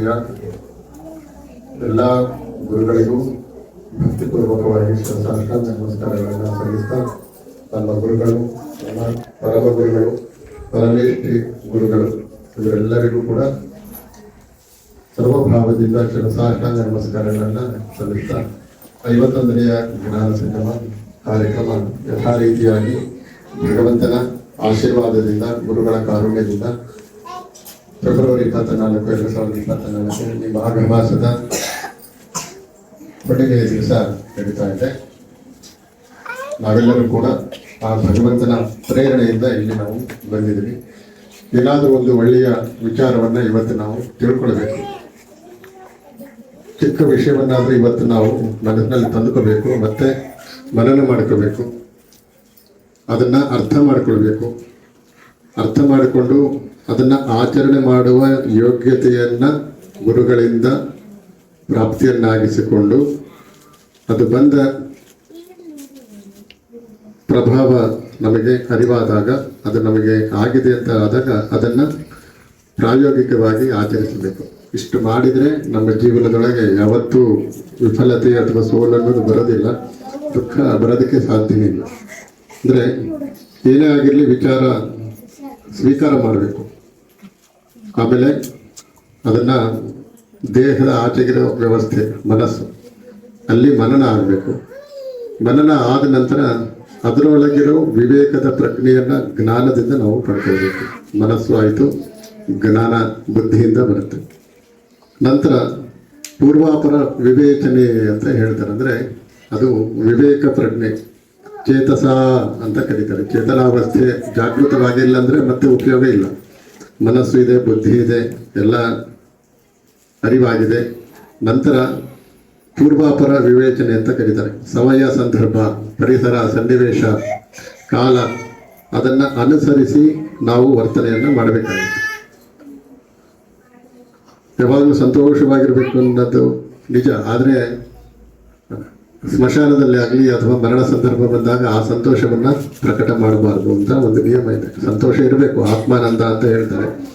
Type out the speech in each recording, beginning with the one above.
ಸಮಯ ಎಲ್ಲ ಗುರುಗಳಿಗೂ ಭಕ್ತಿಪೂರ್ವಕವಾಗಿ ಸಾಷ್ಟಾಂಗ ನಮಸ್ಕಾರಗಳನ್ನು ಸಲ್ಲಿಸ್ತಾ ನಮ್ಮ ಗುರುಗಳು ನಮ್ಮ ಪರಮ ಗುರುಗಳು, ಪರಮೇಶ್ವರಿ ಗುರುಗಳು, ಇವರೆಲ್ಲರಿಗೂ ಕೂಡ ಸರ್ವಭಾವದಿಂದ ಸಾಷ್ಟಾಂಗ ನಮಸ್ಕಾರಗಳನ್ನು ಸಲ್ಲಿಸ್ತಾ ಐವತ್ತೊಂದನೆಯ ಜ್ಞಾನ ಸಂಗಮ ಕಾರ್ಯಕ್ರಮ ಯಥಾ ರೀತಿಯಾಗಿ ಭಗವಂತನ ಆಶೀರ್ವಾದದಿಂದ, ಗುರುಗಳ ಕಾರುಣ್ಯದಿಂದ ಫೆಬ್ರವರಿ ಇಪ್ಪತ್ನಾಲ್ಕು, ಎರಡು ಸಾವಿರದ ಇಪ್ಪತ್ತನಾಲ್ಕರಲ್ಲಿ ಈ ಮಾಘ ಮಾಸದ ಕೊನೆಗೆಯ ದಿವಸ ನಡೀತಾ ಇದೆ. ನಾವೆಲ್ಲರೂ ಕೂಡ ಆ ಭಗವಂತನ ಪ್ರೇರಣೆಯಿಂದ ಇಲ್ಲಿ ನಾವು ಬಂದಿದ್ದೀವಿ. ಏನಾದರೂ ಒಂದು ಒಳ್ಳೆಯ ವಿಚಾರವನ್ನ ಇವತ್ತು ನಾವು ತಿಳ್ಕೊಳ್ಬೇಕು. ಚಿಕ್ಕ ವಿಷಯವನ್ನಾದ್ರೂ ಇವತ್ತು ನಾವು ಮನಸ್ಸಿನಲ್ಲಿ ತಂದುಕೋಬೇಕು ಮತ್ತೆ ಮನನ ಮಾಡ್ಕೋಬೇಕು ಅದನ್ನ ಅರ್ಥ ಮಾಡ್ಕೊಳ್ಬೇಕು. ಅರ್ಥ ಮಾಡಿಕೊಂಡು ಅದನ್ನ ಆಚರಣೆ ಮಾಡುವ ಯೋಗ್ಯತೆಯನ್ನ ಗುರುಗಳಿಂದ ಪ್ರಾಪ್ತಿಯನ್ನಾಗಿಸಿಕೊಂಡು ಅದು ಬಂದ ಪ್ರಭಾವ ನಮಗೆ ಅರಿವಾದಾಗ, ಅದು ನಮಗೆ ಆಗಿದೆ ಅಂತ ಆದಾಗ ಅದನ್ನು ಪ್ರಾಯೋಗಿಕವಾಗಿ ಆಚರಿಸಬೇಕು. ಇಷ್ಟು ಮಾಡಿದರೆ ನಮ್ಮ ಜೀವನದೊಳಗೆ ಯಾವತ್ತೂ ವಿಫಲತೆ ಅಥವಾ ಸೋಲು ಅನ್ನೋದು ಬರೋದಿಲ್ಲ, ದುಃಖ ಬರೋದಕ್ಕೆ ಸಾಧ್ಯವೇ ಇಲ್ಲ. ಅಂದರೆ ಏನೇ ಆಗಿರಲಿ ವಿಚಾರ ಸ್ವೀಕಾರ ಮಾಡಬೇಕು. ಆಮೇಲೆ ಅದನ್ನು ದೇಹದ ಆಚೆಗಿರೋ ವ್ಯವಸ್ಥೆ, ಮನಸ್ಸು. ಅಲ್ಲಿ ಮನನ ಆಗಬೇಕು. ಮನನ ಆದ ನಂತರ ಅದರೊಳಗಿರೋ ವಿವೇಕದ ಪ್ರಜ್ಞೆಯನ್ನ ಜ್ಞಾನದಿಂದ ನಾವು ಪಡ್ಕೊಳ್ಬೇಕು. ಮನಸ್ಸು ಆಯಿತು, ಜ್ಞಾನ ಬುದ್ಧಿಯಿಂದ ಬರುತ್ತೆ. ನಂತರ ಪೂರ್ವಾಪರ ವಿವೇಚನೆ ಅಂತ ಹೇಳ್ತಾರೆ. ಅಂದರೆ ಅದು ವಿವೇಕ ಪ್ರಜ್ಞೆ. ಚೇತಸ ಅಂತ ಕರೀತಾರೆ. ಚೇತನಾವಸ್ಥೆ ಜಾಗೃತವಾಗಿಲ್ಲ ಅಂದರೆ ಮತ್ತೆ ಉಪಯೋಗ ಇಲ್ಲ. ಮನಸ್ಸು ಇದೆ, ಬುದ್ಧಿ ಇದೆ, ಎಲ್ಲ ಅರಿವಾಗಿದೆ. ನಂತರ ಪೂರ್ವಾಪರ ವಿವೇಚನೆ ಅಂತ ಕರೀತಾರೆ. ಸಮಯ, ಸಂದರ್ಭ, ಪರಿಸರ, ಸನ್ನಿವೇಶ, ಕಾಲ, ಅದನ್ನು ಅನುಸರಿಸಿ ನಾವು ವರ್ತನೆಯನ್ನು ಮಾಡಬೇಕಾಗುತ್ತೆ. ಯಾವಾಗಲೂ ಸಂತೋಷವಾಗಿರಬೇಕು ಅನ್ನೋದು ನಿಜ. ಆದರೆ ಸ್ಮಶಾನದಲ್ಲಿ ಆಗಲಿ ಅಥವಾ ಮರಣ ಸಂದರ್ಭ ಬಂದಾಗ ಆ ಸಂತೋಷವನ್ನು ಪ್ರಕಟ ಮಾಡಬಾರ್ದು ಅಂತ ಒಂದು ನಿಯಮ ಇದೆ. ಸಂತೋಷ ಇರಬೇಕು, ಆತ್ಮಾನಂದ ಅಂತ ಹೇಳ್ತಾರೆ.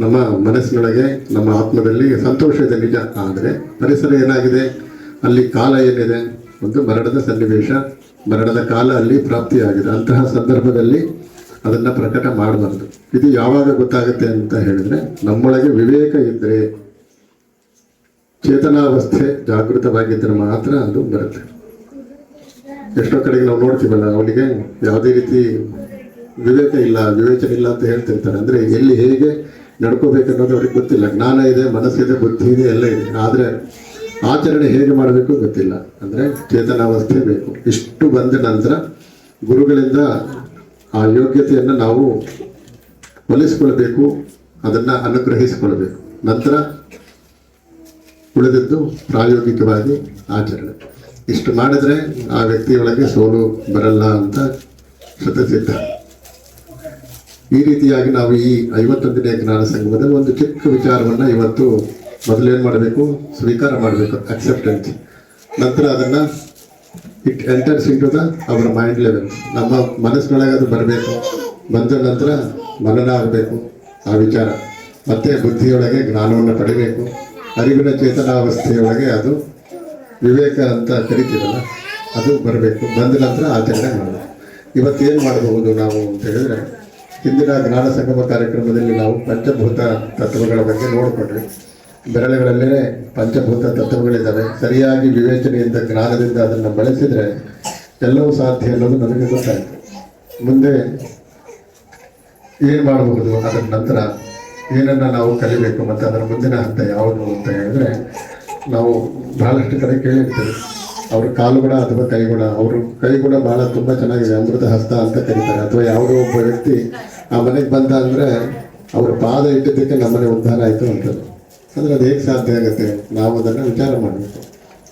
ನಮ್ಮ ಮನಸ್ಸಿನೊಳಗೆ, ನಮ್ಮ ಆತ್ಮದಲ್ಲಿ ಸಂತೋಷ ಇದೆ ನಿಜ. ಆದರೆ ಪರಿಸರ ಏನಾಗಿದೆ? ಅಲ್ಲಿ ಕಾಲ ಏನಿದೆ? ಒಂದು ಮರಣದ ಸನ್ನಿವೇಶ. ಮರಣದ ಕಾಲ ಅಲ್ಲಿ ಪ್ರಾಪ್ತಿಯಾಗಿದೆ. ಅಂತಹ ಸಂದರ್ಭದಲ್ಲಿ ಅದನ್ನು ಪ್ರಕಟ ಮಾಡಬಾರ್ದು. ಇದು ಯಾವಾಗ ಗೊತ್ತಾಗುತ್ತೆ ಅಂತ ಹೇಳಿದ್ರೆ, ನಮ್ಮೊಳಗೆ ವಿವೇಕ ಇದ್ದರೆ ಚೇತನಾವಸ್ಥೆ, ಜಾಗೃತವಾಗಿದ್ದರೆ ಮಾತ್ರ ಅದು ಬರುತ್ತೆ. ಎಷ್ಟೋ ಕಡೆಗೆ ನಾವು ನೋಡ್ತೀವಲ್ಲ, ಅವನಿಗೆ ಯಾವುದೇ ರೀತಿ ವಿವೇಕ ಇಲ್ಲ, ವಿವೇಚನೆ ಇಲ್ಲ ಅಂತ ಹೇಳ್ತಿರ್ತಾರೆ ಅಂದರೆ ಎಲ್ಲಿ ಹೇಗೆ ನಡ್ಕೋಬೇಕನ್ನೋದು ಅವ್ರಿಗೆ ಗೊತ್ತಿಲ್ಲ. ಜ್ಞಾನ ಇದೆ ಮನಸ್ಸಿದೆ ಬುದ್ಧಿ ಇದೆ, ಎಲ್ಲ ಇದೆ. ಆದರೆ ಆಚರಣೆ ಹೇಗೆ ಮಾಡಬೇಕು ಗೊತ್ತಿಲ್ಲ. ಅಂದರೆ ಚೇತನಾವಸ್ಥೆ ಬೇಕು. ಇಷ್ಟು ಬಂದ ನಂತರ ಗುರುಗಳಿಂದ ಆ ಯೋಗ್ಯತೆಯನ್ನು ನಾವು ಒಲಿಸ್ಕೊಳ್ಬೇಕು ಅದನ್ನು ಅನುಗ್ರಹಿಸಿಕೊಳ್ಬೇಕು ನಂತರ ಉಳಿದದ್ದು ಪ್ರಾಯೋಗಿಕವಾಗಿ ಆಚರಣೆ. ಇಷ್ಟು ಮಾಡಿದ್ರೆ ಆ ವ್ಯಕ್ತಿಯೊಳಗೆ ಸೋಲು ಬರಲ್ಲ ಅಂತ ಶತಸಿದ್ಧ ಈ ರೀತಿಯಾಗಿ ನಾವು ಈ ಐವತ್ತೊಂದನೇ ಜ್ಞಾನ ಸಂಗಮದಲ್ಲಿ ಒಂದು ಚಿಕ್ಕ ವಿಚಾರವನ್ನು ಇವತ್ತು ಮೊದಲೇನು ಮಾಡಬೇಕು? ಸ್ವೀಕಾರ ಮಾಡಬೇಕು ಅಕ್ಸೆಪ್ಟೆನ್ಸ್ ನಂತರ ಅದನ್ನು ಇಟ್ ಎಂಟರ್ಸ್ ಇಂಟು ದ ಅವರ ಮೈಂಡ್ ಲೆವೆಲ್ ನಮ್ಮ ಮನಸ್ಸಿನೊಳಗೆ ಅದು ಬರಬೇಕು. ಬಂದ ನಂತರ ಮನನ ಆಗಬೇಕು ಆ ವಿಚಾರ. ಮತ್ತೆ ಬುದ್ಧಿಯೊಳಗೆ ಜ್ಞಾನವನ್ನು ಪಡಿಬೇಕು. ಅರಿವಿನ ಚೇತನಾವಸ್ಥೆಯೊಳಗೆ ಅದು ವಿವೇಕ ಅಂತ ಕರಿತೀವಲ್ಲ, ಅದು ಬರಬೇಕು. ಬಂದ ನಂತರ ಆಚರಣೆ ಮಾಡಬೇಕು ಇವತ್ತೇನು ಮಾಡಬಹುದು ನಾವು ಅಂತ ಹೇಳಿದ್ರೆ ಹಿಂದಿನ ಜ್ಞಾನ ಸಂಗಮ ಕಾರ್ಯಕ್ರಮದಲ್ಲಿ ನಾವು ಪಂಚಭೂತ ತತ್ವಗಳ ಬಗ್ಗೆ ನೋಡಿಕೊಂಡ್ವಿ. ಬೆರಳುಗಳಲ್ಲೇ ಪಂಚಭೂತ ತತ್ವಗಳಿದ್ದಾವೆ ಸರಿಯಾಗಿ ವಿವೇಚನೆಯಿಂದ, ಜ್ಞಾನದಿಂದ ಅದನ್ನು ಬಳಸಿದರೆ ಎಲ್ಲವೂ ಸಾಧ್ಯ ಅನ್ನೋದು ನಮಗೆ ಗೊತ್ತಾಯಿತು. ಮುಂದೆ ಏನು ಮಾಡಬಹುದು ಅದರ ನಂತರ ಏನನ್ನ ನಾವು ಕಲಿಬೇಕು ಮತ್ತು ಅದರ ಮುಂದಿನ ಹಂತ ಯಾವುದು ಅಂತ ಹೇಳಿದ್ರೆ, ನಾವು ಬಹಳಷ್ಟು ಕಡೆ ಕೇಳಿರ್ತೀವಿ. ಅವ್ರ ಕಾಲುಗುಣ ಅಥವಾ ಕೈಗುಣ, ಅವರು ಕೈಗುಣ ಬಹಳ ತುಂಬ ಚೆನ್ನಾಗಿದೆ ಅಮೃತ ಹಸ್ತ ಅಂತ ಕರೀತಾರೆ. ಅಥವಾ ಯಾವುದೋ ಒಬ್ಬ ವ್ಯಕ್ತಿ ಆ ಮನೆಗೆ ಬಂದ ಅಂದರೆ ಅವ್ರ ಪಾದ ಇಟ್ಟಿದ್ದಕ್ಕೆ ನಮ್ಮನೆ ಉದ್ಧಾರ ಆಯಿತು ಅಂತಾರೆ ಅಂದರೆ ಅದು ಹೇಗೆ ಸಾಧ್ಯ ಆಗುತ್ತೆ? ನಾವು ಅದನ್ನು ವಿಚಾರ ಮಾಡಬೇಕು.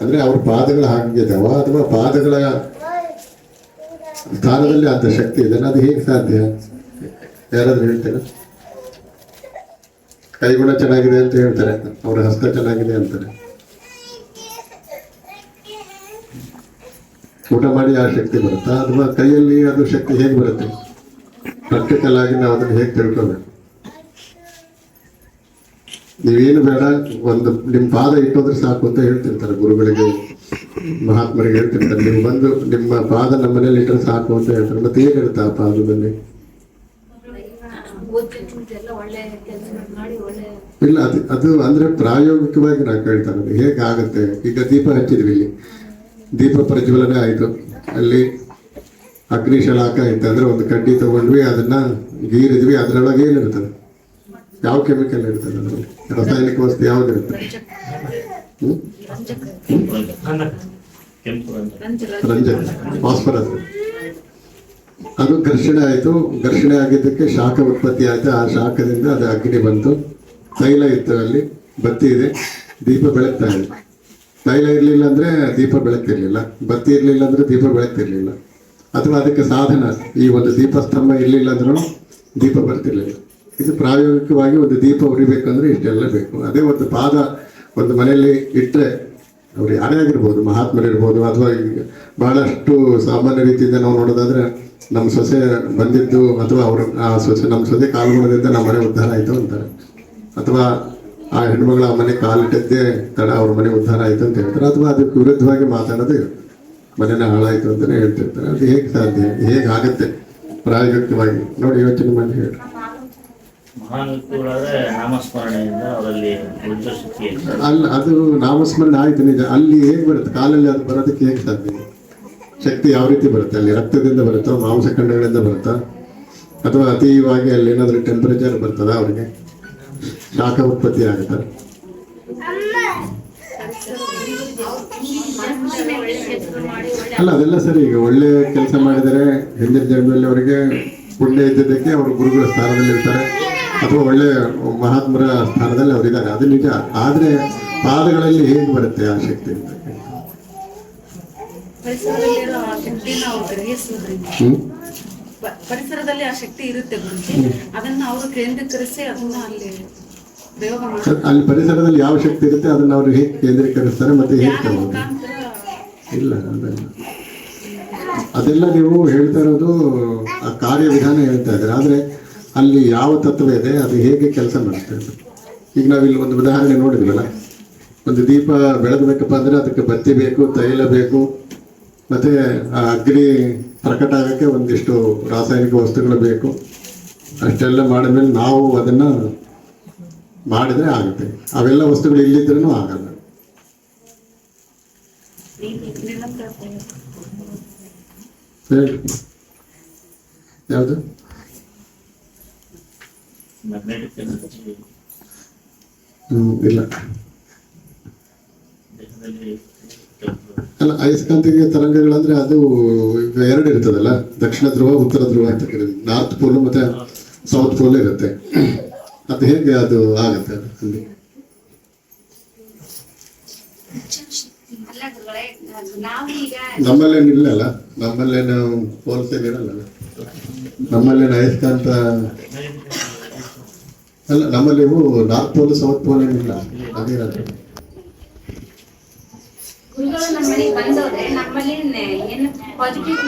ಅಂದರೆ ಅವ್ರ ಪಾದಗಳು ಹಾಗಿದ್ದಾವ ಅಥವಾ ಪಾದಗಳ ಸ್ಥಾನದಲ್ಲಿ ಅಂತ ಶಕ್ತಿ ಇದೆ. ಅದು ಹೇಗೆ ಸಾಧ್ಯ? ಯಾರಾದರೂ ಹೇಳ್ತೀರಾ? ಕೈಗುಣ ಚೆನ್ನಾಗಿದೆ ಅಂತ ಹೇಳ್ತಾರೆ. ಅವರ ಹಸ್ತ ಚೆನ್ನಾಗಿದೆ ಅಂತಾರೆ. ಊಟ ಮಾಡಿ ಆ ಶಕ್ತಿ ಬರುತ್ತಾ? ಅಥವಾ ಕೈಯಲ್ಲಿ ಅದು ಶಕ್ತಿ ಹೇಗೆ ಬರುತ್ತೆ? ಪ್ರಾಕ್ಟಿಕಲ್ ಆಗಿ ನಾವು ಅದನ್ನು ಹೇಗೆ ತಿಳ್ಕೋಬೇಕು? ನೀವೇನು ಬೇಡ, ಒಂದು ನಿಮ್ಮ ಪಾದ ಇಟ್ಟೋದ್ರೆ ಸಾಕು ಅಂತ ಹೇಳ್ತಿರ್ತಾರೆ ಗುರುಗಳಿಗೆ. ಮಹಾತ್ಮರಿಗೆ ಹೇಳ್ತಿರ್ತಾರೆ, ನೀವು ಬಂದು ನಿಮ್ಮ ಪಾದ ನಮ್ಮ ಮನೇಲಿ ಇಟ್ಟರೆ ಸಾಕು ಅಂತ ಹೇಳ್ತಾರೆ. ಮತ್ತೆ ಹೇಗಿರುತ್ತೆ ಆ ಪಾದದಲ್ಲಿ ಎಲ್ಲ ಒಳ್ಳೆ ಕೆಲಸ ಮಾಡಿ ಒಳ್ಳೆ ಇಲ್ಲ ಅದು ಅದು ಅಂದ್ರೆ ಪ್ರಾಯೋಗಿಕವಾಗಿ ನಾವು ಕೇಳ್ತಾ ಇರೋದು ಹೇಗಾಗುತ್ತೆ? ಈಗ ದೀಪ ಹಚ್ಚಿದ್ವಿ ಇಲ್ಲಿ. ದೀಪ ಪ್ರಜ್ವಲನೆ ಆಯಿತು. ಅಲ್ಲಿ ಅಗ್ನಿಶಲಾಕ ಇತ್ತು ಅಂದ್ರೆ ಒಂದು ಕಡ್ಡಿ ತಗೊಂಡ್ವಿ ಅದನ್ನ ಗೀರಿದ್ವಿ ಅದರೊಳಗೆ ಏನಿರ್ತದೆ ಯಾವ ಕೆಮಿಕಲ್ ಇರ್ತದೆ ಅದರಲ್ಲಿ ರಾಸಾಯನಿಕ ವಸ್ತು ಯಾವ್ದಿರುತ್ತೆ ರಂಜಕ. ಫಾಸ್ಫರಸ್ ಅದು ಘರ್ಷಣೆ ಆಯಿತು. ಘರ್ಷಣೆ ಆಗಿದ್ದಕ್ಕೆ ಶಾಖ ಉತ್ಪತ್ತಿ ಆಯಿತು. ಆ ಶಾಖದಿಂದ ಅದು ಅಗ್ನಿ ಬಂತು. ತೈಲ ಇತ್ತು ಅಲ್ಲಿ. ಬತ್ತಿ ಇದೆ. ದೀಪ ಬೆಳಗ್ತಾ ಇದೆ. ತೈಲ ಇರಲಿಲ್ಲ ಅಂದ್ರೆ ದೀಪ ಬೆಳಗ್ತಿರ್ಲಿಲ್ಲ. ಬತ್ತಿ ಇರಲಿಲ್ಲ ಅಂದ್ರೆ ದೀಪ ಬೆಳಗ್ತಿರ್ಲಿಲ್ಲ. ಅಥವಾ ಅದಕ್ಕೆ ಸಾಧನ. ಈ ಒಂದು ದೀಪಸ್ತಂಭ ಇರಲಿಲ್ಲ ಅಂದ್ರೂ ದೀಪ ಬರ್ತಿರ್ಲಿಲ್ಲ. ಇದು ಪ್ರಾಯೋಗಿಕವಾಗಿ ಒಂದು ದೀಪ ಉರಿಬೇಕಂದ್ರೆ ಇಷ್ಟೆಲ್ಲ ಬೇಕು. ಅದೇ ಒಂದು ಪಾದ ಒಂದು ಮನೆಯಲ್ಲಿ ಇಟ್ಟರೆ ಅವ್ರು ಯಾರೇ ಆಗಿರ್ಬೋದು, ಮಹಾತ್ಮರಿರ್ಬೋದು, ಅಥವಾ ಬಹಳಷ್ಟು ಸಾಮಾನ್ಯ ರೀತಿಯಿಂದ ನಾವು ನೋಡೋದಾದ್ರೆ ನಮ್ಮ ಸೊಸೆ ಬಂದಿದ್ದು ಅಥವಾ ಅವರು ಆ ಸೊಸೆ ನಮ್ಮ ಸೊಸೆ ಮಾಡೋದಿದ್ದ ನಮ್ಮ ಮನೆ ಉದ್ಧಾರ ಆಯಿತು ಅಂತಾರೆ. ಅಥವಾ ಆ ಹೆಣ್ಮಗಳ ಆ ಮನೆ ಕಾಲಿಟ್ಟದ್ದೇ ತಡ ಅವ್ರ ಮನೆ ಉದ್ಧಾರ ಆಯಿತು ಅಂತ ಹೇಳ್ತಾರೆ. ಅಥವಾ ಅದಕ್ಕೆ ವಿರುದ್ಧವಾಗಿ ಮಾತಾಡೋದು ಮನೆನ ಹಾಳಾಯಿತು ಅಂತಲೇ ಹೇಳ್ತಿರ್ತಾರೆ. ಅದು ಹೇಗೆ ಸಾಧ್ಯ? ಹೇಗೆ ಆಗುತ್ತೆ? ಪ್ರಾಯೋಗಿಕವಾಗಿ. ನೋಡಿ ಯೋಚನೆ ಮಾಡಿ ಹೇಳಿ. ಅಲ್ಲ ಅದು ನಾಮಸ್ಮರಣೆ ಆಯ್ತು ನಿಜ. ಅಲ್ಲಿ ಹೇಗೆ ಬರುತ್ತೆ? ಕಾಲಲ್ಲಿ ಅದು ಬರೋದಕ್ಕೆ ಹೇಗೆ ಸಾಧ್ಯ? ಶಕ್ತಿ ಯಾವ ರೀತಿ ಬರುತ್ತೆ? ಅಲ್ಲಿ ರಕ್ತದಿಂದ ಬರುತ್ತಾ ಮಾಂಸಖಂಡಗಳಿಂದ ಬರುತ್ತಾ? ಅಥವಾ ಅತೀವಾಗಿ ಅಲ್ಲಿ ಏನಾದರೂ ಟೆಂಪರೇಚರ್ ಬರ್ತದ ಅವರಿಗೆ? ಶಾಖ ಉತ್ಪತ್ತಿ ಆಗುತ್ತಾ? ಅಲ್ಲ, ಅದೆಲ್ಲ ಸರಿ. ಈಗ ಒಳ್ಳೆ ಕೆಲಸ ಮಾಡಿದರೆ ಹಿಂದಿನ ಜನ್ಮದಲ್ಲಿ ಅವರಿಗೆ ಪುಣ್ಯ ಇದ್ದಿದ್ದಕ್ಕೆ ಅವರು ಗುರುಗಳ ಸ್ಥಾನದಲ್ಲಿ ಇರ್ತಾರೆ. ಅಥವಾ ಒಳ್ಳೆ ಮಹಾತ್ಮರ ಸ್ಥಾನದಲ್ಲಿ ಅವರಿದ್ದಾರೆ. ಅದು ನಿಜ. ಆದರೆ ಪಾದಗಳಲ್ಲಿ ಹೇಗೆ ಬರುತ್ತೆ ಆ ಶಕ್ತಿ ಅಂತ? ಪರಿಸರದಲ್ಲಿರೋ ಆ ಶಕ್ತಿನ ಅವ್ರು ಗ್ರಹಿಸೋದ್ರಿಂದ ಪರಿಸರದಲ್ಲಿ ಆ ಶಕ್ತಿ ಇರುತ್ತೆ ಗುರುಜಿ. ಅದನ್ನ ಅವರು ಕೇಂದ್ರೀಕರಿಸಿ ಅದನ್ನ ಅಲ್ಲಿ ಪ್ರಯೋಗ ಮಾಡಿ ಅಲ್ಲಿ ಪರಿಸರದಲ್ಲಿ ಯಾವ ಶಕ್ತಿ ಇರುತ್ತೆ ಅದನ್ನ ಅವರು ಹೇಗೆ ಕೇಂದ್ರೀಕರಿಸ್ತಾರೆ ಮತ್ತೆ ಹೇಗೆ ಇಲ್ಲ ಅದಲ್ಲ ಅದೆಲ್ಲ ನೀವು ಹೇಳ್ತಾ ಇರೋದು ಆ ಕಾರ್ಯವಿಧಾನ ಹೇಳ್ತಾ ಇದ್ದಾರೆ. ಆದರೆ ಅಲ್ಲಿ ಯಾವ ತತ್ವ ಇದೆ ಅದು ಹೇಗೆ ಕೆಲಸ ಮಾಡ್ತಾ ಇದೆ? ಈಗ ನಾವಿಲ್ಲಿ ಒಂದು ಉದಾಹರಣೆ ನೋಡಿದ್ವಲ್ಲ? ಒಂದು ದೀಪ ಬೆಳಗಬೇಕಪ್ಪ ಅಂದ್ರೆ ಅದಕ್ಕೆ ಬತ್ತಿ ಬೇಕು ತೈಲ ಬೇಕು ಮತ್ತೆ ಅಗ್ನಿ ಪ್ರಕಟ ಆಗೋಕ್ಕೆ ಒಂದಿಷ್ಟು ರಾಸಾಯನಿಕ ವಸ್ತುಗಳು ಬೇಕು. ಅಷ್ಟೆಲ್ಲ ಮಾಡಿದ್ಮೇಲೆ ನಾವು ಅದನ್ನ ಮಾಡಿದ್ರೆ ಆಗುತ್ತೆ. ಅವೆಲ್ಲ ವಸ್ತುಗಳು ಇಲ್ಲಿದ್ರೂ ಆಗಲ್ಲ. ಯಾವುದು? ಇಲ್ಲ. ಅಲ್ಲ ಅಯಸ್ಕಾಂತಿಕ ತರಂಗಗಳಂದ್ರೆ ಅದು ಎರಡು ಇರ್ತದಲ್ಲ, ದಕ್ಷಿಣ ಧ್ರುವ, ಉತ್ತರ ಧ್ರುವ ಅಂತ ಕರೀತೀವಿ ನಾರ್ತ್ ಪೋಲ್ ಮತ್ತೆ ಸೌತ್ ಪೋಲ್ ಇರುತ್ತೆ. ಅದು ಹೇಗೆ ಅದು ಆಗುತ್ತೆ ಅಲ್ಲಿ? ನಮ್ಮಲ್ಲೇನು ಇಲ್ಲಲ್ಲ ನಮ್ಮಲ್ಲೇನು ಪೋಲ್ಸ್ ಇರಲ್ಲ ನಮ್ಮಲ್ಲೇನು ಅಯಸ್ಕಾಂತ ಅಲ್ಲ ನಮ್ಮಲ್ಲಿ ನಾರ್ತ್ ಪೋಲ್ ಸೌತ್ ಪೋಲ್ ಏನಿಲ್ಲ, ಅದೇನದು? ಗುರುಗಳು ನಮ್ಮ ಬಂದವ್ರೆ, ನಮ್ಮಲ್ಲಿ ಏನು ಪಾಸಿಟಿವ್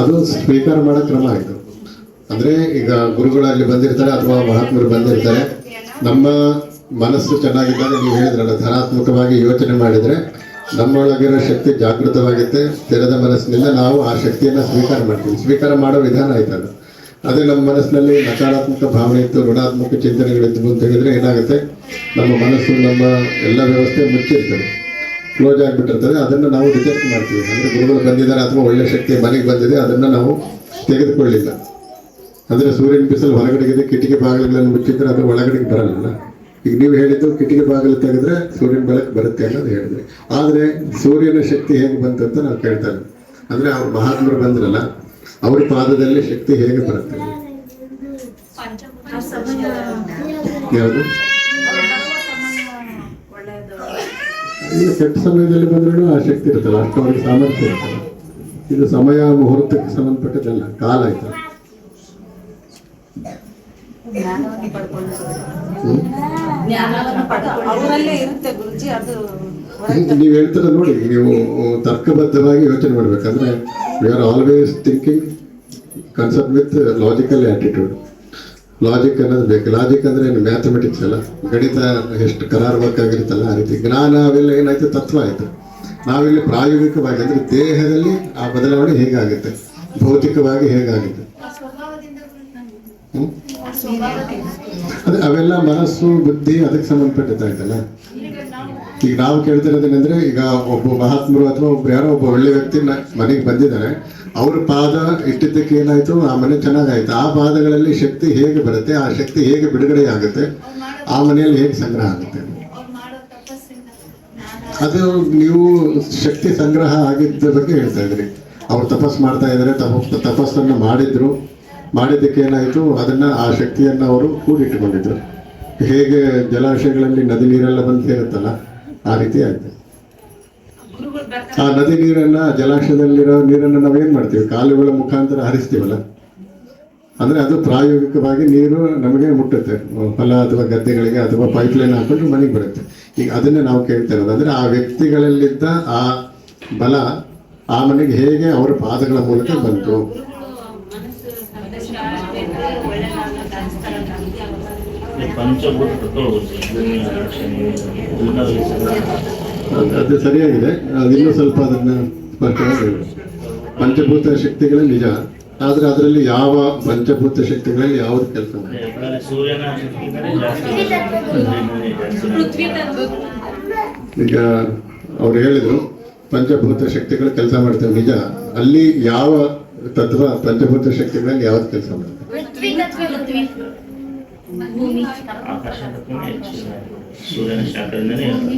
ಅದು ಸ್ವೀಕಾರ ಮಾಡೋ ಕ್ರಮ ಇದು. ಅಂದ್ರೆ ಈಗ ಗುರುಗಳು ಅಲ್ಲಿ ಬಂದಿರ್ತಾರೆ ಅಥವಾ ಮಹಾತ್ಮರು ಬಂದಿರ್ತಾರೆ. ನಮ್ಮ ಮನಸ್ಸು ಚೆನ್ನಾಗಿದ್ದಾಗ ನೀವು ಹೇಳಿದ್ರಲ್ಲ, ಧನಾತ್ಮಕವಾಗಿ ಯೋಚನೆ ಮಾಡಿದ್ರೆ ನಮ್ಮೊಳಗಿರೋ ಶಕ್ತಿ ಜಾಗೃತವಾಗುತ್ತೆ, ತೆರೆದ ಮನಸ್ಸಿನಿಂದ ನಾವು ಆ ಶಕ್ತಿಯನ್ನ ಸ್ವೀಕಾರ ಮಾಡ್ತೀವಿ. ಸ್ವೀಕಾರ ಮಾಡೋ ವಿಧಾನ ಆಯ್ತದು ಅದೇ ನಮ್ಮ ಮನಸ್ಸಿನಲ್ಲಿ ನಕಾರಾತ್ಮಕ ಭಾವನೆ ಇತ್ತು, ಋಣಾತ್ಮಕ ಚಿಂತನೆಗಳಿತ್ತು ಅಂತ ಹೇಳಿದ್ರೆ ಏನಾಗುತ್ತೆ? ನಮ್ಮ ಮನಸ್ಸು ನಮ್ಮ ಎಲ್ಲ ವ್ಯವಸ್ಥೆ ಮುಚ್ಚಿರ್ತದೆ, ಕ್ಲೋಸ್ ಆಗಿಬಿಟ್ಟಿರ್ತದೆ, ಅದನ್ನು ನಾವು ರಿಜೆಕ್ಟ್ ಮಾಡ್ತೀವಿ. ಅಂದರೆ ಗುರುಗಳು ಬಂದಿದ್ದಾರೆ ಅಥವಾ ಒಳ್ಳೆ ಶಕ್ತಿ ಮನೆಗೆ ಬಂದಿದೆ, ಅದನ್ನು ನಾವು ತೆಗೆದುಕೊಳ್ಳಿಲ್ಲ. ಅಂದರೆ ಸೂರ್ಯನ ಬಿಸಿಲು ಹೊರಗಡೆಗಿದೆ ಕಿಟಕಿ ಬಾಗಿಲುಗಳನ್ನು ಮುಚ್ಚಿದ್ರೆ ಅದು ಒಳಗಡೆಗೆ ಬರಲ್ಲ. ಈಗ ನೀವು ಹೇಳಿದ್ದು ಕಿಟಕಿ ಬಾಗಿಲು ತೆಗೆದ್ರೆ ಸೂರ್ಯನ ಬೆಳಕು ಬರುತ್ತೆ ಅನ್ನೋದು ಹೇಳಿದ್ರೆ. ಆದರೆ ಸೂರ್ಯನ ಶಕ್ತಿ ಹೇಗೆ ಬಂತು ಅಂತ ನಾವು ಕೇಳ್ತಾ ಇದ್ದೀವಿ ಅಂದರೆ ಅವ್ರು ಮಹಾತ್ಮರು ಬಂದ್ರಲ್ಲ ಅವ್ರ ಪಾದದಲ್ಲಿ ಶಕ್ತಿ ಹೇಗೆ ಬರುತ್ತೆ? ಯಾವುದು? ಕೆಟ್ಟ ಸಮಯದಲ್ಲಿ ಬಂದ್ರೂ ಆ ಶಕ್ತಿ ಇರುತ್ತಲ್ಲ ಅಷ್ಟು ಅವ್ರಿಗೆ ಸಾಮರ್ಥ್ಯ ಇರ್ತಲ್ಲ ಇದು ಸಮಯ ಮುಹೂರ್ತಕ್ಕೆ ಸಂಬಂಧಪಟ್ಟದಲ್ಲ ಕಾಲ ಆಯ್ತು? ಜ್ಞಾನವನ್ನು ಪಡ್ಕೊಳ್ಳೋದು. ಹ್ಮ್? ಜ್ಞಾನವನ್ನು ಪಡ್ಕೊಳ್ಳೋದು. ಅವರಲ್ಲೇ ಇರುತ್ತೆ ಗುರುಜಿ ಅದು ನೀವು ಹೇಳ್ತೀರ ನೋಡಿ, ನೀವು ತರ್ಕಬದ್ಧವಾಗಿ ಯೋಚನೆ ಮಾಡ್ಬೇಕಂದ್ರೆ we are always thinking concert with logical attitude logic ಅನ್ನೋದು ಬೇಕು. ಲಾಜಿಕ್ ಅಂದ್ರೆ ಏನು? ಮ್ಯಾಥಮೆಟಿಕ್ಸ್ ಅಲ್ಲ. ಗಣಿತ ಎಷ್ಟು ಕರಾರಬೇಕಾಗಿರುತ್ತಲ್ಲ ಆ ರೀತಿ. ಜ್ಞಾನ ಅವೆಲ್ಲ ಏನಾಯ್ತು? ತತ್ವ ಆಯ್ತು. ನಾವಿಲ್ಲಿ ಪ್ರಾಯೋಗಿಕವಾಗಿ ಅಂದ್ರೆ ದೇಹದಲ್ಲಿ ಆ ಬದಲಾವಣೆ ಹೇಗಾಗುತ್ತೆ? ಭೌತಿಕವಾಗಿ ಹೇಗಾಗುತ್ತೆ? ಅದೇ ಅವೆಲ್ಲ ಮನಸ್ಸು, ಬುದ್ಧಿ, ಅದಕ್ಕೆ ಸಂಬಂಧಪಟ್ಟಿದ್ದಾಯ್ತಲ್ಲ. ಈಗ ನಾವು ಕೇಳ್ತಿರೋದೇನೆಂದ್ರೆ, ಈಗ ಒಬ್ಬ ಮಹಾತ್ಮರು ಅಥವಾ ಒಬ್ರು ಯಾರೋ ಒಬ್ಬ ಒಳ್ಳೆ ವ್ಯಕ್ತಿ ಮನೆಗೆ ಬಂದಿದ್ದಾರೆ, ಅವ್ರ ಪಾದ ಇಟ್ಟಿದ್ದಕ್ಕೆ ಏನಾಯ್ತು? ಆ ಮನೆ ಚೆನ್ನಾಗಾಯ್ತು. ಆ ಪಾದಗಳಲ್ಲಿ ಶಕ್ತಿ ಹೇಗೆ ಬರುತ್ತೆ? ಆ ಶಕ್ತಿ ಹೇಗೆ ಬಿಡುಗಡೆ ಆಗುತ್ತೆ? ಆ ಮನೆಯಲ್ಲಿ ಹೇಗೆ ಸಂಗ್ರಹ ಆಗುತ್ತೆ? ಅದು ನೀವು ಶಕ್ತಿ ಸಂಗ್ರಹ ಆಗಿದ್ದ ಬಗ್ಗೆ ಹೇಳ್ತಾ ಇದ್ರಿ. ಅವ್ರು ತಪಸ್ ಮಾಡ್ತಾ ಇದ್ದಾರೆ, ತಪ ತಪಸ್ಸನ್ನು ಮಾಡಿದ್ರು. ಮಾಡಿದ್ದಕ್ಕೆ ಏನಾಯಿತು? ಅದನ್ನ ಆ ಶಕ್ತಿಯನ್ನು ಅವರು ಕೂಡಿಟ್ಟುಕೊಂಡಿದ್ರು. ಹೇಗೆ ಜಲಾಶಯಗಳಲ್ಲಿ ನದಿ ನೀರೆಲ್ಲ ಬಂದು ಸೇರುತ್ತಲ್ಲ ಆ ರೀತಿ ಆಗ್ತದೆ ಆ ನದಿ ನೀರನ್ನ ಜಲಾಶಯದಲ್ಲಿರೋ ನೀರನ್ನು ಏನ್ ಮಾಡ್ತೀವಿ? ಕಾಲುಗಳ ಮುಖಾಂತರ ಹರಿಸ್ತೀವಲ್ಲ? ಅಂದ್ರೆ ಅದು ಪ್ರಾಯೋಗಿಕವಾಗಿ ನೀರು ನಮಗೆ ಮುಟ್ಟುತ್ತೆ. ಹೊಲ ಅಥವಾ ಗದ್ದೆಗಳಿಗೆ ಅಥವಾ ಪೈಪ್ ಲೈನ್ ಹಾಕೊಂಡು ಮನೆಗೆ ಬರುತ್ತೆ. ಈಗ ಅದನ್ನೇ ನಾವು ಕೇಳ್ತಾ ಇರೋದು. ಅಂದ್ರೆ ಆ ವ್ಯಕ್ತಿಗಳಲ್ಲಿದ್ದ ಆ ಬಲ ಆ ಮನೆಗೆ ಹೇಗೆ ಅವರ ಪಾದಗಳ ಮೂಲಕ ಬಂತು? ಪಂಚಭೂತ ಅದು- ಸರಿಯಾಗಿದೆ. ಅದು ಇನ್ನೂ ಸ್ವಲ್ಪ ಅದನ್ನ ಸ್ಪಷ್ಟವಾಗಿ ಹೇಳು. ಪಂಚಭೂತ ಶಕ್ತಿಗಳೇ ನಿಜ. ಆದ್ರೆ ಅದರಲ್ಲಿ ಯಾವ ಪಂಚಭೂತ ಶಕ್ತಿಗಳಲ್ಲಿ ಯಾವ್ದು ಕೆಲಸ ಈಗ ಅವ್ರು ಹೇಳಿದ್ರು ಪಂಚಭೂತ ಶಕ್ತಿಗಳು ಕೆಲಸ ಮಾಡ್ತೇವೆ ನಿಜ. ಅಲ್ಲಿ ಯಾವ ತತ್ವ ಪಂಚಭೂತ ಶಕ್ತಿಗಳಲ್ಲಿ ಯಾವ್ದು ಕೆಲಸ ಮಾಡ್ತವೆ? ಆಕಾಶ ತತ್ವನೇ ಹೆಚ್ಚಿದೆ. ಸೂರ್ಯನ ಶಾಖದಿಂದನೇ ಇರುತ್ತೆ.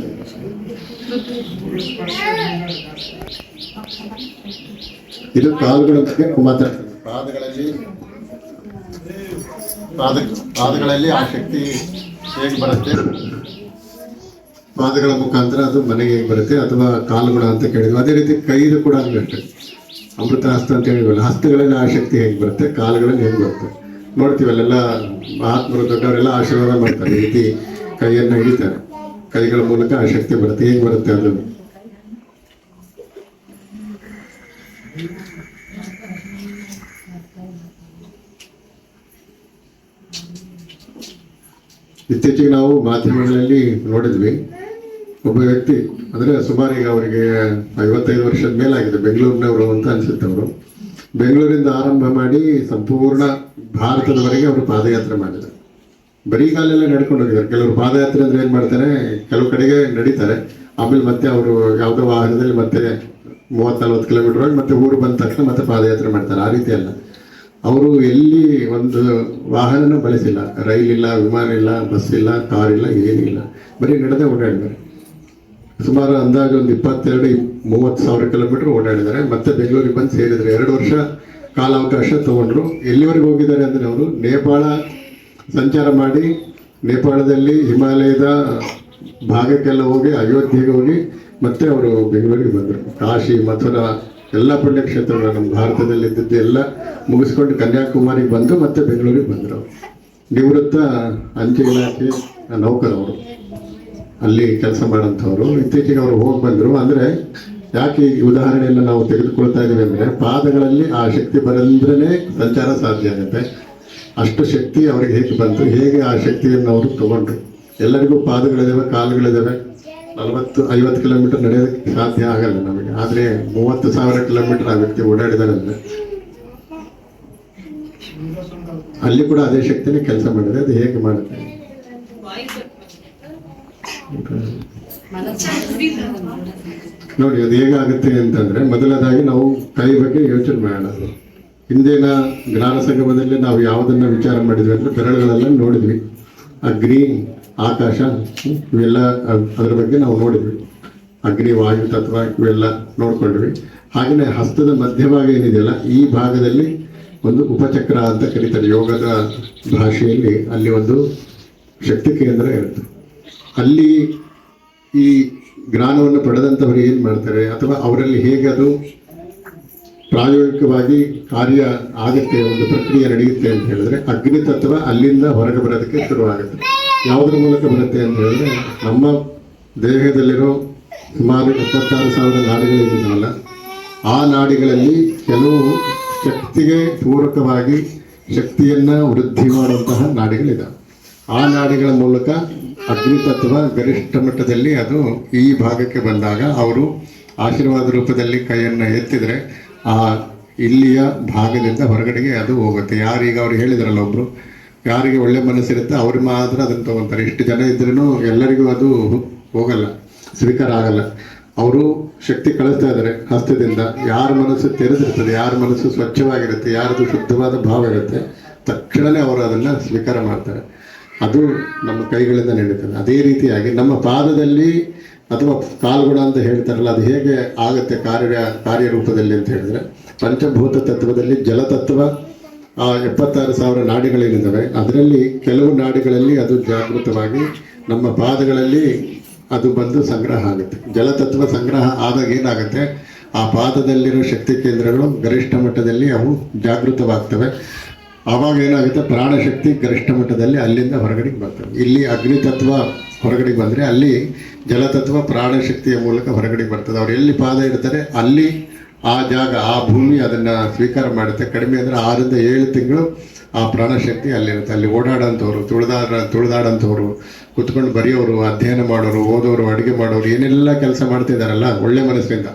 ಇದು ಕಾಲುಗಳ ಬಗ್ಗೆ ಮಾತಾಡ್ತಾರೆ ಪಾದಗಳಲ್ಲಿ ಪಾದ ಪಾದಗಳಲ್ಲಿ ಆ ಶಕ್ತಿ ಹೇಗೆ ಬರುತ್ತೆ ಪಾದಗಳ ಮುಖಾಂತರ ಅದು ಮನೆಗೆ ಹೇಗೆ ಬರುತ್ತೆ ಅಥವಾ ಕಾಲುಗಳ ಅಂತ ಕೇಳಿದ್ವಿ ಅದೇ ರೀತಿ ಕೈದು ಕೂಡ ಅಷ್ಟೇ ಅಮೃತ ಹಸ್ತ ಅಂತ ಹೇಳಿದ್ವಲ್ಲ ಹಸ್ತಗಳಲ್ಲಿ ಆ ಶಕ್ತಿ ಹೇಗೆ ಬರುತ್ತೆ ಕಾಲುಗಳಲ್ಲಿ ಹೇಗೆ ಬರುತ್ತೆ ನೋಡ್ತೀವಿ, ಅಲ್ಲೆಲ್ಲ ಮಹಾತ್ಮರು, ದೊಡ್ಡವರೆಲ್ಲ ಆಶೀರ್ವಾದ ಮಾಡ್ತಾರೆ, ಈ ರೀತಿ ಕೈಯನ್ನು ಹಿಡಿತಾರೆ. ಕೈಗಳ ಮೂಲಕ ಆ ಶಕ್ತಿ ಬರುತ್ತೆ, ಹೇಗೆ ಬರುತ್ತೆ ಅದು? ಇತ್ತೀಚೆಗೆ ನಾವು ಮಾಧ್ಯಮಗಳಲ್ಲಿ ನೋಡಿದ್ವಿ, ಒಬ್ಬ ವ್ಯಕ್ತಿ, ಅಂದರೆ ಸುಮಾರಿಗೆ ಅವರಿಗೆ ಐವತ್ತೈದು ವರ್ಷದ ಮೇಲಾಗಿದೆ, ಬೆಂಗಳೂರಿನವರು ಅಂತ ಅನ್ಸುತ್ತೆ ಅವರು. ಬೆಂಗಳೂರಿಂದ ಆರಂಭ ಮಾಡಿ ಸಂಪೂರ್ಣ ಭಾರತದವರೆಗೆ ಅವರು ಪಾದಯಾತ್ರೆ ಮಾಡಿದ್ದಾರೆ. ಬರೀ ಕಾಲೆಲ್ಲ ನಡ್ಕೊಂಡು ಹೋಗಿದ್ದಾರೆ. ಕೆಲವರು ಪಾದಯಾತ್ರೆ ಅಂದ್ರೆ ಏನು ಮಾಡ್ತಾರೆ, ಕೆಲವು ಕಡೆಗೆ ನಡೀತಾರೆ. ಆಮೇಲೆ ಮತ್ತೆ ಅವರು ಯಾವುದೋ ವಾಹನದಲ್ಲಿ ಮತ್ತೆ ಮೂವತ್ ನಲ್ವತ್ತು ಕಿಲೋಮೀಟರ್ ಹೋಗಿ ಮತ್ತೆ ಊರು ಬಂದ ತಕ್ಷಣ ಮತ್ತೆ ಪಾದಯಾತ್ರೆ ಮಾಡ್ತಾರೆ. ಆ ರೀತಿ ಅಲ್ಲ. ಅವರು ಎಲ್ಲಿ ಒಂದು ವಾಹನನ ಬಳಸಿಲ್ಲ. ರೈಲ್ ಇಲ್ಲ ವಿಮಾನ ಇಲ್ಲ, ಬಸ್ ಇಲ್ಲ, ಕಾರ್ ಇಲ್ಲ ಏನಿಲ್ಲ ಬರೀ ನಡೆದೇ ಓಡಾಡಿದ್ದಾರೆ. ಸುಮಾರು ಅಂದಾಜು ಒಂದು ಇಪ್ಪತ್ತೆರಡು, ಮೂವತ್ತು ಸಾವಿರ ಕಿಲೋಮೀಟರ್ ಓಡಾಡಿದ್ದಾರೆ. ಮತ್ತೆ ಬೆಂಗಳೂರಿಗೆ ಬಂದು ಸೇರಿದರು ಎರಡು ವರ್ಷ ಕಾಲಾವಕಾಶ ತಗೊಂಡ್ರು. ಎಲ್ಲಿವರೆಗೆ ಹೋಗಿದ್ದಾರೆ ಅಂದರೆ ಅವರು ನೇಪಾಳ ಸಂಚಾರ ಮಾಡಿ ನೇಪಾಳದಲ್ಲಿ ಹಿಮಾಲಯದ ಭಾಗಕ್ಕೆಲ್ಲ ಹೋಗಿ, ಅಯೋಧ್ಯೆಗೆ ಹೋಗಿ ಮತ್ತೆ ಅವರು ಬೆಂಗಳೂರಿಗೆ ಬಂದರು. ಕಾಶಿ, ಮಥುರಾ ಎಲ್ಲ ಪುಣ್ಯಕ್ಷೇತ್ರಗಳು ನಮ್ಮ ಭಾರತದಲ್ಲಿ ಇದ್ದದ್ದು ಎಲ್ಲ ಮುಗಿಸ್ಕೊಂಡು ಕನ್ಯಾಕುಮಾರಿಗೆ ಬಂದು ಮತ್ತೆ ಬೆಂಗಳೂರಿಗೆ ಬಂದರು. ನಿವೃತ್ತ ಅಂಚೆ ಇಲಾಖೆ ನೌಕರವರು. ಅಲ್ಲಿ ಕೆಲಸ ಮಾಡೋಂಥವ್ರು ಇತ್ತೀಚೆಗೆ ಅವರು ಹೋಗಿ ಬಂದರು. ಅಂದರೆ ಯಾಕೆ ಈ ಉದಾಹರಣೆಯನ್ನು ನಾವು ತೆಗೆದುಕೊಳ್ತಾ ಇದ್ದೀವಿ ಅಂದರೆ ಪಾದಗಳಲ್ಲಿ ಆ ಶಕ್ತಿ ಬರಂದ್ರೇ ಸಂಚಾರ ಸಾಧ್ಯ ಆಗುತ್ತೆ. ಅಷ್ಟು ಶಕ್ತಿ ಅವರಿಗೆ ಹೇಗೆ ಬಂತು, ಹೇಗೆ ಆ ಶಕ್ತಿಯನ್ನು ಅವರು ತಗೊಂಡ್ರು. ಎಲ್ಲರಿಗೂ ಪಾದಗಳಿದ್ದಾವೆ ಕಾಲುಗಳಿದ್ದಾವೆ ನಲವತ್ತು, ಐವತ್ತು ಕಿಲೋಮೀಟರ್ ನಡೆಯೋದಕ್ಕೆ ಸಾಧ್ಯ ಆಗಲ್ಲ ನಮಗೆ. ಆದರೆ ಮೂವತ್ತು ಸಾವಿರ ಕಿಲೋಮೀಟರ್ ಆ ವ್ಯಕ್ತಿ ಓಡಾಡಿದಾರೆ ಅಂದರೆ. ಅಲ್ಲಿ ಕೂಡ ಅದೇ ಶಕ್ತಿನೇ ಕೆಲಸ ಮಾಡಿದೆ. ಅದು ಹೇಗೆ ಮಾಡುತ್ತೆ? ನೋಡಿ, ಅದು ಹೇಗಾಗುತ್ತೆ ಅಂತಂದ್ರೆ ಮೊದಲನೇದಾಗಿ ನಾವು ಕೈ ಬಗ್ಗೆ ಯೋಚನೆ ಮಾಡೋಣ ಹಿಂದಿನ ಜ್ಞಾನ ಸಂಗಮದಲ್ಲಿ ನಾವು ಯಾವುದನ್ನು ವಿಚಾರ ಮಾಡಿದ್ವಿ ಅಂದ್ರೆ ಬೆರಳುಗಳೆಲ್ಲ ನೋಡಿದ್ವಿ. ಅಗ್ನಿ, ಆಕಾಶ, ಇವೆಲ್ಲ, ಅದರ ಬಗ್ಗೆ ನಾವು ನೋಡಿದ್ವಿ. ಅಗ್ನಿ, ವಾಯು, ತತ್ವ ಇವೆಲ್ಲ ನೋಡ್ಕೊಂಡ್ವಿ. ಹಾಗೆಯೇ ಹಸ್ತದ ಮಧ್ಯಭಾಗ ಏನಿದೆಯಲ್ಲ, ಈ ಭಾಗದಲ್ಲಿ ಒಂದು ಉಪಚಕ್ರ ಅಂತ ಕರೀತಾರೆ. ಯೋಗದ ಭಾಷೆಯಲ್ಲಿ ಅಲ್ಲಿ ಒಂದು ಶಕ್ತಿ ಕೇಂದ್ರ ಇರುತ್ತೆ. ಅಲ್ಲಿ ಈ ಜ್ಞಾನವನ್ನು ಪಡೆದಂಥವ್ರು ಏನು ಮಾಡ್ತಾರೆ? ಅಥವಾ ಅವರಲ್ಲಿ ಹೇಗೆ ಅದು ಪ್ರಾಯೋಗಿಕವಾಗಿ ಕಾರ್ಯ ಆಗುತ್ತೆ, ಒಂದು ಪ್ರಕ್ರಿಯೆ ನಡೆಯುತ್ತೆ ಅಂತ ಹೇಳಿದ್ರೆ ಅಗ್ನಿ ತತ್ವ ಅಲ್ಲಿಂದ ಹೊರಗೆ ಬರೋದಕ್ಕೆ ಶುರುವಾಗುತ್ತೆ. ಯಾವುದ್ರ ಮೂಲಕ ಬರುತ್ತೆ ಅಂತ ಹೇಳಿದ್ರೆ ನಮ್ಮ ದೇಹದಲ್ಲಿರೋ ಸುಮಾರು ಎಪ್ಪತ್ತಾರು ಸಾವಿರ ನಾಡಿಗಳಿದ್ದಾವಲ್ಲ ಆ ನಾಡಿಗಳಲ್ಲಿ ಕೆಲವು ಶಕ್ತಿಗೆ ಪೂರಕವಾಗಿ ಶಕ್ತಿಯನ್ನ ವೃದ್ಧಿ ಮಾಡುವಂತಹ ನಾಡಿಗಳಿದಾವೆ. ಆ ನಾಡಿಗಳ ಮೂಲಕ ಅಗ್ನಿ ತತ್ವ ಗರಿಷ್ಠ ಮಟ್ಟದಲ್ಲಿ ಅದು ಈ ಭಾಗಕ್ಕೆ ಬಂದಾಗ ಅವರು ಆಶೀರ್ವಾದ ರೂಪದಲ್ಲಿ ಕೈಯನ್ನು ಎತ್ತಿದರೆ ಆ ಇಲ್ಲಿಯ ಭಾಗದಿಂದ ಹೊರಗಡೆಗೆ ಅದು ಹೋಗುತ್ತೆ. ಯಾರೀಗ ಅವ್ರು ಹೇಳಿದ್ರಲ್ಲ ಒಬ್ರು, ಯಾರಿಗೆ ಒಳ್ಳೆ ಮನಸ್ಸಿರುತ್ತೆ ಅವ್ರು ಮಾತ್ರ ಅದನ್ನು ತಗೊಂತಾರೆ. ಇಷ್ಟು ಜನ ಇದ್ರೂ ಎಲ್ಲರಿಗೂ ಅದು ಹೋಗಲ್ಲ, ಸ್ವೀಕಾರ ಆಗಲ್ಲ. ಅವರು ಶಕ್ತಿ ಕಳಿಸ್ತಾ ಇದ್ದಾರೆ ಹಸ್ತದಿಂದ. ಯಾರ ಮನಸ್ಸು ತೆರೆದಿರ್ತದೆ, ಯಾರ ಮನಸ್ಸು ಸ್ವಚ್ಛವಾಗಿರುತ್ತೆ ಯಾರದು ಶುದ್ಧವಾದ ಭಾವ ಇರುತ್ತೆ ತಕ್ಷಣವೇ ಅವರು ಅದನ್ನು ಸ್ವೀಕಾರ ಮಾಡ್ತಾರೆ. ಅದು ನಮ್ಮ ಕೈಗಳಿಂದ ನಡೀತದೆ. ಅದೇ ರೀತಿಯಾಗಿ ನಮ್ಮ ಪಾದದಲ್ಲಿ ಅಥವಾ ಕಾಲ್ಗುಣ ಅಂತ ಹೇಳ್ತಾರಲ್ಲ, ಅದು ಹೇಗೆ ಆಗುತ್ತೆ ಕಾರ್ಯ, ಕಾರ್ಯರೂಪದಲ್ಲಿ ಅಂತ ಹೇಳಿದ್ರೆ, ಪಂಚಭೂತ ತತ್ವದಲ್ಲಿ ಜಲತತ್ವ, ಆ ಎಪ್ಪತ್ತಾರು ಸಾವಿರ ನಾಡಿಗಳೇನಿದ್ದಾವೆ ಅದರಲ್ಲಿ ಕೆಲವು ನಾಡಿಗಳಲ್ಲಿ ಅದು ಜಾಗೃತವಾಗಿ ನಮ್ಮ ಪಾದಗಳಲ್ಲಿ ಅದು ಬಂದು ಸಂಗ್ರಹ ಆಗುತ್ತೆ. ಜಲತತ್ವ ಸಂಗ್ರಹ ಆದಾಗ ಏನಾಗುತ್ತೆ, ಆ ಪಾದದಲ್ಲಿರೋ ಶಕ್ತಿ ಕೇಂದ್ರಗಳು ಗರಿಷ್ಠ ಮಟ್ಟದಲ್ಲಿ ಅವು ಜಾಗೃತವಾಗ್ತವೆ. ಆವಾಗ ಏನಾಗುತ್ತೆ? ಪ್ರಾಣಶಕ್ತಿ ಗರಿಷ್ಠ ಮಟ್ಟದಲ್ಲಿ ಅಲ್ಲಿಂದ ಹೊರಗಡೆಗೆ ಬರ್ತದೆ. ಇಲ್ಲಿ ಅಗ್ನಿ ತತ್ವ ಹೊರಗಡೆಗೆ ಬಂದರೆ ಅಲ್ಲಿ ಜಲತತ್ವ ಪ್ರಾಣಶಕ್ತಿಯ ಮೂಲಕ ಹೊರಗಡೆಗೆ ಬರ್ತದೆ. ಅವ್ರು ಎಲ್ಲಿ ಪಾದ ಇಡ್ತಾರೆ? ಅಲ್ಲಿ ಆ ಜಾಗ, ಆ ಭೂಮಿ ಅದನ್ನು ಸ್ವೀಕಾರ ಮಾಡುತ್ತೆ. ಕಡಿಮೆ ಅಂದರೆ ಆರರಿಂದ ಏಳು ತಿಂಗಳು ಆ ಪ್ರಾಣಶಕ್ತಿ ಅಲ್ಲಿರುತ್ತೆ. ಅಲ್ಲಿ ಓಡಾಡೋಂಥವ್ರು ತುಳಿದಾಡ ತುಳಿದಾಡೋಂಥವ್ರು, ಕುತ್ಕೊಂಡು ಬರೆಯೋರು, ಅಧ್ಯಯನ ಮಾಡೋರು, ಓದೋರು, ಅಡುಗೆ ಮಾಡೋರು, ಏನೆಲ್ಲ ಕೆಲಸ ಮಾಡ್ತಿದ್ದಾರಲ್ಲ ಒಳ್ಳೆ ಮನಸ್ಸಿನಿಂದ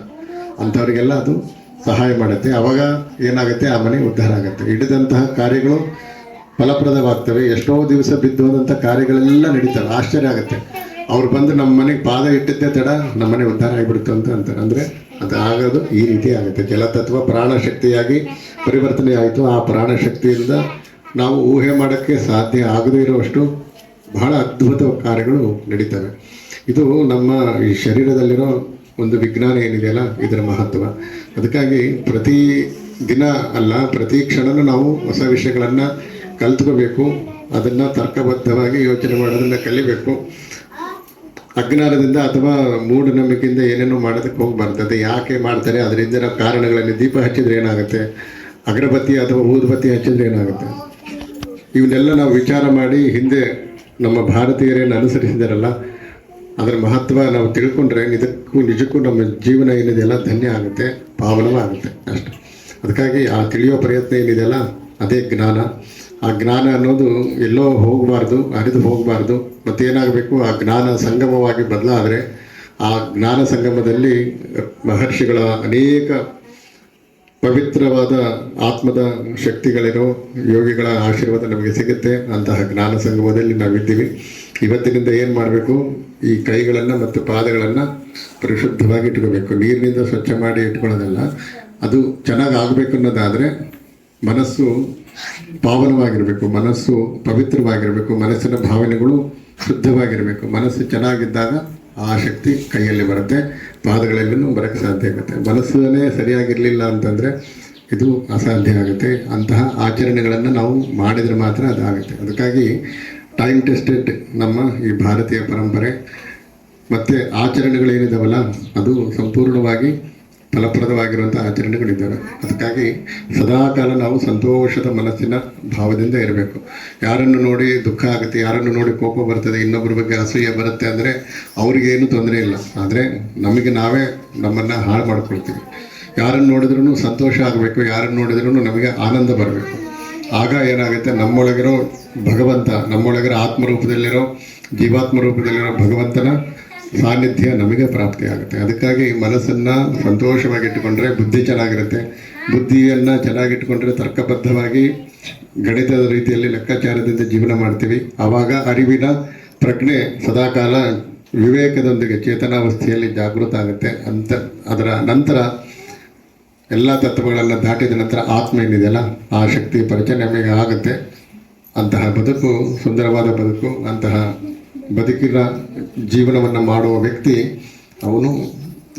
ಅಂಥವ್ರಿಗೆಲ್ಲ ಅದು ಸಹಾಯ ಮಾಡುತ್ತೆ. ಅವಾಗ ಏನಾಗುತ್ತೆ? ಆ ಮನೆ ಉದ್ಧಾರ ಆಗುತ್ತೆ. ಹಿಡಿದಂತಹ ಕಾರ್ಯಗಳು ಫಲಪ್ರದವಾಗ್ತವೆ. ಎಷ್ಟೋ ದಿವಸ ಬಿದ್ದು ಹೋದಂಥ ಕಾರ್ಯಗಳೆಲ್ಲ ನಡೀತವೆ. ಆಶ್ಚರ್ಯ ಆಗುತ್ತೆ. ಅವ್ರು ಬಂದು ನಮ್ಮ ಮನೆಗೆ ಪಾದ ಇಟ್ಟಿದ್ದೆ ತಡ, ನಮ್ಮ ಮನೆ ಉದ್ಧಾರ ಆಗಿಬಿಡ್ತು ಅಂತ ಅಂತಾರೆ. ಅಂದರೆ ಅದು ಆಗೋದು ಈ ರೀತಿ ಆಗುತ್ತೆ. ಜಲತತ್ವ ಪ್ರಾಣಶಕ್ತಿಯಾಗಿ ಪರಿವರ್ತನೆ ಆಯಿತು. ಆ ಪ್ರಾಣಶಕ್ತಿಯಿಂದ ನಾವು ಊಹೆ ಮಾಡೋಕ್ಕೆ ಸಾಧ್ಯ ಆಗದೇ ಇರುವಷ್ಟು ಬಹಳ ಅದ್ಭುತ ಕಾರ್ಯಗಳು ನಡೀತವೆ. ಇದು ನಮ್ಮ ಈ ಶರೀರದಲ್ಲಿರೋ ಒಂದು ವಿಜ್ಞಾನ ಏನಿದೆಯಲ್ಲ ಇದರ ಮಹತ್ವ. ಅದಕ್ಕಾಗಿ ಪ್ರತಿ ದಿನ ಅಲ್ಲ, ಪ್ರತಿ ಕ್ಷಣನೂ ನಾವು ಹೊಸ ವಿಷಯಗಳನ್ನು ಕಲ್ತ್ಕೋಬೇಕು, ಅದನ್ನು ತರ್ಕಬದ್ಧವಾಗಿ ಯೋಚನೆ ಮಾಡೋದನ್ನು ಕಲಿಬೇಕು. ಅಜ್ಞಾನದಿಂದ ಅಥವಾ ಮೂಢನಂಬಿಕೆಯಿಂದ ಏನೇನೋ ಮಾಡೋದಕ್ಕೆ ಹೋಗಿ ಅದು ಯಾಕೆ ಮಾಡ್ತಾರೆ, ಅದರಿಂದ ಕಾರಣಗಳಲ್ಲಿ ದೀಪ ಹಚ್ಚಿದ್ರೆ ಏನಾಗುತ್ತೆ, ಅಗರಬತ್ತಿ ಅಥವಾ ಊದುಬತ್ತಿ ಹಚ್ಚಿದ್ರೆ ಏನಾಗುತ್ತೆ? ಇವನ್ನೆಲ್ಲ ನಾವು ವಿಚಾರ ಮಾಡಿ ಹಿಂದೆ ನಮ್ಮ ಭಾರತೀಯರೇನು ಅನುಸರಿಸಿದಾರಲ್ಲ ಅದರ ಮಹತ್ವ ನಾವು ತಿಳ್ಕೊಂಡ್ರೆ ಇದಕ್ಕೂ ನಿಜಕ್ಕೂ ನಮ್ಮ ಜೀವನ ಏನಿದೆ ಎಲ್ಲ ಧನ್ಯ ಆಗುತ್ತೆ ಪಾವನವಾಗುತ್ತೆ ಅಷ್ಟೆ. ಅದಕ್ಕಾಗಿ ಆ ತಿಳಿಯೋ ಪ್ರಯತ್ನ ಏನಿದೆಯಲ್ಲ, ಅದೇ ಜ್ಞಾನ. ಆ ಜ್ಞಾನ ಅನ್ನೋದು ಎಲ್ಲೋ ಹೋಗಬಾರ್ದು ಅರಿದು ಹೋಗಬಾರ್ದು. ಮತ್ತೇನಾಗಬೇಕು? ಆ ಜ್ಞಾನ ಸಂಗಮವಾಗಿ ಬದಲಾದರೆ, ಆ ಜ್ಞಾನ ಸಂಗಮದಲ್ಲಿ ಮಹರ್ಷಿಗಳ ಅನೇಕ ಪವಿತ್ರವಾದ ಆತ್ಮದ ಶಕ್ತಿಗಳೇನೋ ಯೋಗಿಗಳ ಆಶೀರ್ವಾದ ನಮಗೆ ಸಿಗುತ್ತೆ. ಅಂತಹ ಜ್ಞಾನ ಸಂಗಮದಲ್ಲಿ ನಾವಿದ್ದೀವಿ. ಇವತ್ತಿನಿಂದ ಏನು ಮಾಡಬೇಕು? ಈ ಕೈಗಳನ್ನು ಮತ್ತು ಪಾದಗಳನ್ನು ಪರಿಶುದ್ಧವಾಗಿ ಇಟ್ಕೋಬೇಕು. ನೀರಿನಿಂದ ಸ್ವಚ್ಛ ಮಾಡಿ ಇಟ್ಕೊಳ್ಳೋದಲ್ಲ, ಅದು ಚೆನ್ನಾಗಿ ಆಗಬೇಕು ಅನ್ನೋದಾದರೆ ಮನಸ್ಸು ಪಾವನವಾಗಿರಬೇಕು, ಮನಸ್ಸು ಪವಿತ್ರವಾಗಿರಬೇಕು, ಮನಸ್ಸಿನ ಭಾವನೆಗಳು ಶುದ್ಧವಾಗಿರಬೇಕು. ಮನಸ್ಸು ಚೆನ್ನಾಗಿದ್ದಾಗ ಆ ಶಕ್ತಿ ಕೈಯಲ್ಲಿ ಬರುತ್ತೆ ಪಾದಗಳಲ್ಲೂ ಬರೋಕ್ಕೆ ಸಾಧ್ಯ ಆಗುತ್ತೆ. ಮನಸ್ಸನ್ನೇ ಸರಿಯಾಗಿರಲಿಲ್ಲ ಅಂತಂದರೆ ಇದು ಅಸಾಧ್ಯ ಆಗುತ್ತೆ. ಅಂತಹ ಆಚರಣೆಗಳನ್ನು ನಾವು ಮಾಡಿದರೆ ಮಾತ್ರ ಅದಾಗುತ್ತೆ. ಅದಕ್ಕಾಗಿ ಟೈಮ್ ಟೆಸ್ಟೆಡ್ ನಮ್ಮ ಈ ಭಾರತೀಯ ಪರಂಪರೆ. ಮತ್ತು ಆಚರಣೆಗಳೇನಿದಾವಲ್ಲ, ಅದು ಸಂಪೂರ್ಣವಾಗಿ ಫಲಪ್ರದವಾಗಿರುವಂಥ ಆಚರಣೆಗಳಿದ್ದಾವೆ. ಅದಕ್ಕಾಗಿ ಸದಾಕಾಲ ನಾವು ಸಂತೋಷದ ಮನಸ್ಸಿನ ಭಾವದಿಂದ ಇರಬೇಕು. ಯಾರನ್ನು ನೋಡಿ ದುಃಖ ಆಗುತ್ತೆ, ಯಾರನ್ನು ನೋಡಿ ಕೋಪ ಬರ್ತದೆ, ಇನ್ನೊಬ್ಬರ ಬಗ್ಗೆ ಅಸೂಯೆ ಬರುತ್ತೆ ಅಂದರೆ ಅವ್ರಿಗೇನು ತೊಂದರೆ ಇಲ್ಲ. ಆದರೆ ನಮಗೆ ನಾವೇ ನಮ್ಮನ್ನು ಹಾಳು ಮಾಡ್ಕೊಳ್ತೀವಿ. ಯಾರನ್ನು ನೋಡಿದ್ರೂ ಸಂತೋಷ ಆಗಬೇಕು, ಯಾರನ್ನು ನೋಡಿದ್ರೂ ನಮಗೆ ಆನಂದ ಬರಬೇಕು. ಆಗ ಏನಾಗುತ್ತೆ? ನಮ್ಮೊಳಗಿರೋ ಭಗವಂತ, ನಮ್ಮೊಳಗಿರೋ ಆತ್ಮರೂಪದಲ್ಲಿರೋ ಜೀವಾತ್ಮ ರೂಪದಲ್ಲಿರೋ ಭಗವಂತನ ಸಾನ್ನಿಧ್ಯ ನಮಗೆ ಪ್ರಾಪ್ತಿಯಾಗುತ್ತೆ ಅದಕ್ಕಾಗಿ ಮನಸ್ಸನ್ನು ಸಂತೋಷವಾಗಿಟ್ಟುಕೊಂಡ್ರೆ ಬುದ್ಧಿ ಚೆನ್ನಾಗಿರುತ್ತೆ. ಬುದ್ಧಿಯನ್ನು ಚೆನ್ನಾಗಿಟ್ಟುಕೊಂಡ್ರೆ ತರ್ಕಬದ್ಧವಾಗಿ ಗಣಿತದ ರೀತಿಯಲ್ಲಿ ಲೆಕ್ಕಾಚಾರದಿಂದ ಜೀವನ ಮಾಡ್ತೀವಿ. ಆವಾಗ ಅರಿವಿನ ಪ್ರಜ್ಞೆ ಸದಾಕಾಲ ವಿವೇಕದೊಂದಿಗೆ ಚೇತನಾವಸ್ಥೆಯಲ್ಲಿ ಜಾಗೃತ ಆಗುತ್ತೆ ಅಂತ, ಅದರ ನಂತರ ಎಲ್ಲ ತತ್ವಗಳೆಲ್ಲ ದಾಟಿದ ನಂತರ ಆತ್ಮ ಏನಿದೆಯಲ್ಲ, ಆ ಶಕ್ತಿ ಪರಿಚಯ ನಮಗೆ ಆಗುತ್ತೆ. ಅಂತಹ ಬದುಕು, ಸುಂದರವಾದ ಬದುಕು, ಅಂತಹ ಬದುಕಿನ ಜೀವನವನ್ನು ಮಾಡುವ ವ್ಯಕ್ತಿ ಅವನು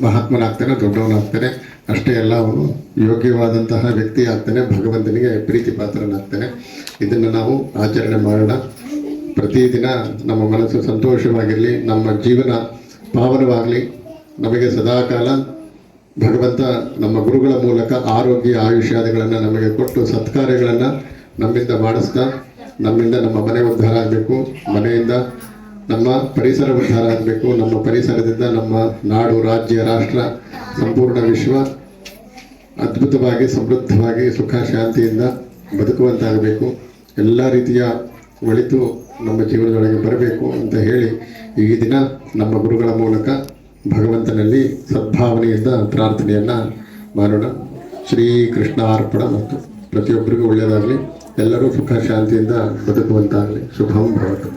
ಮಹಾತ್ಮನಾಗ್ತಾನೆ, ದೊಡ್ಡವನಾಗ್ತಾನೆ. ಅಷ್ಟೇ ಅಲ್ಲ, ಅವನು ಯೋಗ್ಯವಾದಂತಹ ವ್ಯಕ್ತಿ ಆಗ್ತಾನೆ, ಭಗವಂತನಿಗೆ ಪ್ರೀತಿ ಪಾತ್ರನಾಗ್ತಾನೆ ಇದನ್ನು ನಾವು ಆಚರಣೆ ಮಾಡೋಣ. ಪ್ರತಿದಿನ ನಮ್ಮ ಮನಸ್ಸು ಸಂತೋಷವಾಗಿರಲಿ, ನಮ್ಮ ಜೀವನ ಪಾವನವಾಗಲಿ, ನಮಗೆ ಸದಾಕಾಲ ಭಗವಂತ ನಮ್ಮ ಗುರುಗಳ ಮೂಲಕ ಆರೋಗ್ಯ ಆಯುಷ್ಯಾದಿಗಳನ್ನು ನಮಗೆ ಕೊಟ್ಟು ಸತ್ಕಾರ್ಯಗಳನ್ನು ನಮ್ಮಿಂದ ಮಾಡಿಸ್ತಾ, ನಮ್ಮಿಂದ ನಮ್ಮ ಮನೆ ಉದ್ಧಾರ ಆಗಬೇಕು, ಮನೆಯಿಂದ ನಮ್ಮ ಪರಿಸರ ಉದ್ಧಾರ ಆಗಬೇಕು, ನಮ್ಮ ಪರಿಸರದಿಂದ ನಮ್ಮ ನಾಡು, ರಾಜ್ಯ, ರಾಷ್ಟ್ರ ಸಂಪೂರ್ಣ ವಿಶ್ವ ಅದ್ಭುತವಾಗಿ, ಸಮೃದ್ಧವಾಗಿ ಸುಖ ಶಾಂತಿಯಿಂದ ಬದುಕುವಂತಾಗಬೇಕು. ಎಲ್ಲ ರೀತಿಯ ಒಳಿತು ನಮ್ಮ ಜೀವನದೊಳಗೆ ಬರಬೇಕು ಅಂತ ಹೇಳಿ ಈ ದಿನ ನಮ್ಮ ಗುರುಗಳ ಮೂಲಕ ಭಗವಂತನಲ್ಲಿ ಸದ್ಭಾವನೆಯಿಂದ ಪ್ರಾರ್ಥನೆಯನ್ನು ಮಾಡೋಣ. ಶ್ರೀ ಕೃಷ್ಣ ಅರ್ಪಣ ಮತ್ತು ಪ್ರತಿಯೊಬ್ಬರಿಗೂ ಒಳ್ಳೆಯದಾಗಲಿ, ಎಲ್ಲರೂ ಸುಖ ಶಾಂತಿಯಿಂದ ಬದುಕುವಂತಾಗಲಿ. ಶುಭಂ ಭವತು.